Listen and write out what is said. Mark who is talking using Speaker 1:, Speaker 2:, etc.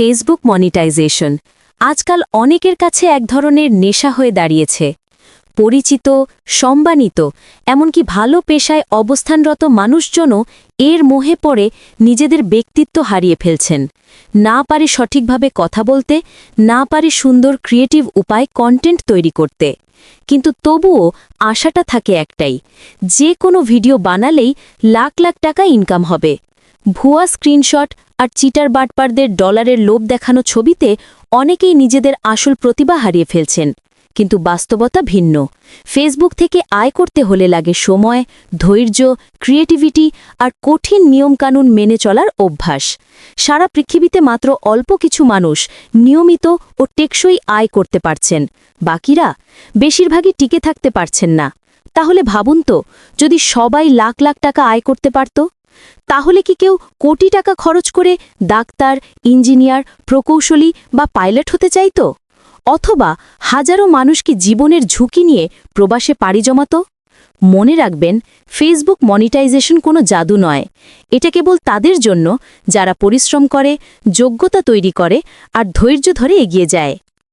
Speaker 1: Facebook monetization আজকাল অনেকের কাছে এক ধরনের নেশা হয়ে দাঁড়িয়েছে। পরিচিত, সম্মানিত, এমনকি ভালো পেশায় অবস্থানরত মানুষজনও এর মোহে পড়ে নিজেদের ব্যক্তিত্ব হারিয়ে ফেলছেন। না পারে সঠিকভাবে কথা বলতে, না পারে সুন্দর ক্রিয়েটিভ উপায় কন্টেন্ট তৈরি করতে। কিন্তু তবুও আশাটা থাকে একটাই, যে কোনো ভিডিও বানালেই লাখ লাখ টাকা ইনকাম হবে। ভুয়া স্ক্রিনশট আর চিটার বাটপারদের ডলারের লোভ দেখানো ছবিতে অনেকেই নিজেদের আসল প্রতিভা হারিয়ে ফেলছেন। কিন্তু বাস্তবতা ভিন্ন। ফেসবুক থেকে আয় করতে হলে লাগে সময়, ধৈর্য ক্রিয়েটিভিটি আর কঠিন নিয়মকানুন মেনে চলার অভ্যাস। সারা পৃথিবীতে মাত্র অল্প কিছু মানুষ নিয়মিত ও টেকসই আয় করতে পারছেন। বাকিরা বেশিরভাগই টিকে থাকতে পারছেন না। তাহলে ভাবুন তো, যদি সবাই লাখ লাখ টাকা আয় করতে পারত তাহলে কি কেউ কোটি টাকা খরচ করে ডাক্তার, ইঞ্জিনিয়ার, প্রকৌশলী বা পাইলট হতে চাইতো? অথবা হাজারো মানুষ কি জীবনের ঝুঁকি নিয়ে প্রবাসে পাড়ি জমাত? মনে রাখবেন ফেসবুক মনিটাইজেশন কোনো জাদু নয়। এটা কেবল তাদের জন্য যারা পরিশ্রম করে, যোগ্যতা তৈরি করে আর ধৈর্য ধরে এগিয়ে যায়।